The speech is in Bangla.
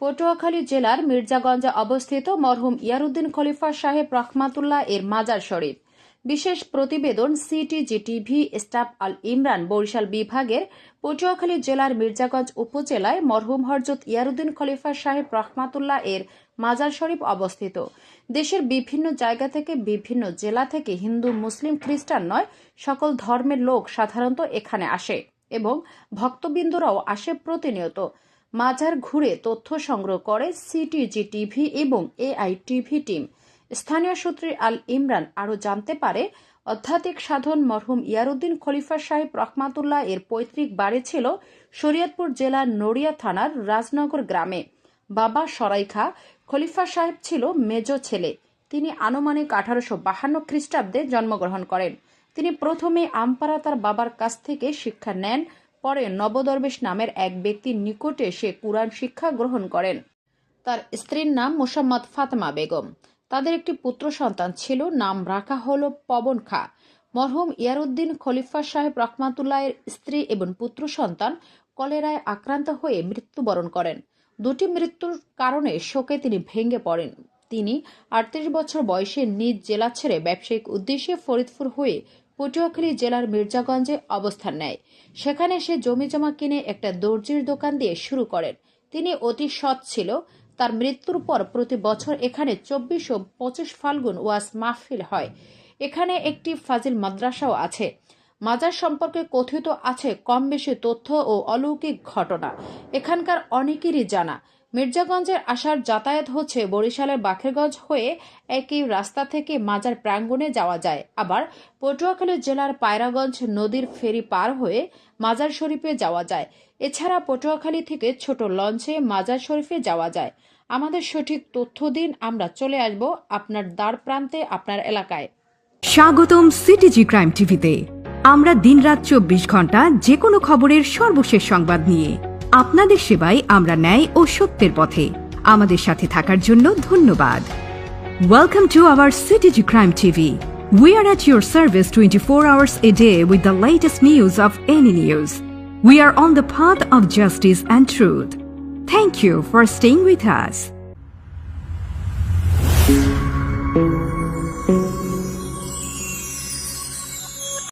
পটুয়াখালী জেলার মির্জাগঞ্জে অবস্থিত মরহুম ইয়ারুদ্দিন খলিফা সাহেব রহমাতুল্লাহ এর মাজার শরীফ। বিশেষ প্রতিবেদন CTG TV staff Al Imran Barishal বিভাগের পটুয়াখালী জেলার মির্জাগঞ্জ উপজেলায় মরহুম হরজত ইয়ারুদ্দিন খলিফা সাহেব রহমাতুল্লাহ এর মাজার শরীফ অবস্থিত। দেশের বিভিন্ন জায়গা থেকে বিভিন্ন জেলা থেকে হিন্দু, মুসলিম, খ্রিস্টান নয়, সকল ধর্মের লোক সাধারণত এখানে আসে এবং ভক্তবৃন্দরাও আসে প্রতিনিয়ত। মাজার ঘুরে তথ্য সংগ্রহ করে সিটিজি টিভি এবং এআই টিভি টিম স্থানীয় সূত্রে আল ইমরান আরও জানতে পারে, আধ্যাত্মিক সাধন মরহুম ইয়ারুদ্দিন খলিফা সাহেব রহমাতুল্লাহ এর পৈতৃক বাড়ি ছিল শরীয়তপুর জেলার নড়িয়া থানার রাজনগর গ্রামে। বাবা সরাইখা খলিফা সাহেব ছিল মেজ ছেলে। তিনি আনুমানিক আঠারোশো বাহান্ন খ্রিস্টাব্দে জন্মগ্রহণ করেন। তিনি প্রথমে আমপারা তার বাবার কাছ থেকে শিক্ষা নেন পরে নবদরবেশ নামের এক ব্যক্তির নিকটে সে কুরআন শিক্ষা গ্রহণ করেন। তার স্ত্রীর নাম মোসাম্মদ ফাতেমা বেগম। তাদের একটি পুত্র সন্তান ছিল, নাম রাখা হল পবন খা। মরহুম ইয়ারুদ্দিন খলিফা সাহেব রহমাতুল্লাহের স্ত্রী এবং পুত্র সন্তান কলেরায় আক্রান্ত হয়ে মৃত্যুবরণ করেন। দুটি মৃত্যুর কারণে শোকে তিনি ভেঙে পড়েন। তিনি আটত্রিশ বছর বয়সে নিজ জেলা ছেড়ে ব্যবসায়িক উদ্দেশ্যে ফরিদপুর হয়ে পটুয়াখালী জেলার মির্জাগঞ্জে অবস্থান নেয়। সেখানে সে জমি জমা কিনে একটা দর্জির দোকান দিয়ে শুরু করেন। তিনি অতি সৎ ছিল। তার মৃত্যুর পর প্রতি বছর এখানে চব্বিশ ও পঁচিশ ফাল্গুন ওয়াজ মাহফিল হয়। এখানে একটি ফাজিল মাদ্রাসাও আছে। মাজার সম্পর্কে কথিত আছে কম বেশি তথ্য ও অলৌকিক ঘটনা। এখানকার অনেকেরই জানা। মির্জাগঞ্জের আসার যাতায়াত হচ্ছে বরিশালের বাখেরগঞ্জ হয়ে একই রাস্তা থেকে মাজার প্রাঙ্গণে যাওয়া যায়। আবার পটুয়াখালী জেলার পায়রাগঞ্জ নদীর ফেরি পার হয়ে মাজার শরীফে যাওয়া যায়। এছাড়া পটুয়াখালী থেকে ছোট লঞ্চে মাজার শরীফে যাওয়া যায়। আমাদের সঠিক তথ্য দিন, আমরা চলে আসব আপনার দ্বার প্রান্তে, আপনার এলাকায়। স্বাগতম সিটিজি ক্রাইম টিভিতে। আমরা দিনরাত চব্বিশ ঘণ্টা যে কোনো খবরের সর্বশেষ সংবাদ নিয়ে আপনাদের সেবায় আমরা ন্যায় ও সত্যের পথে আমাদের সাথে থাকার জন্য ধন্যবাদ welcome to our CTG crime TV We are at your service 24 hours a day with the latest news of any news. We are on the path of justice and truth. Thank you for staying with us.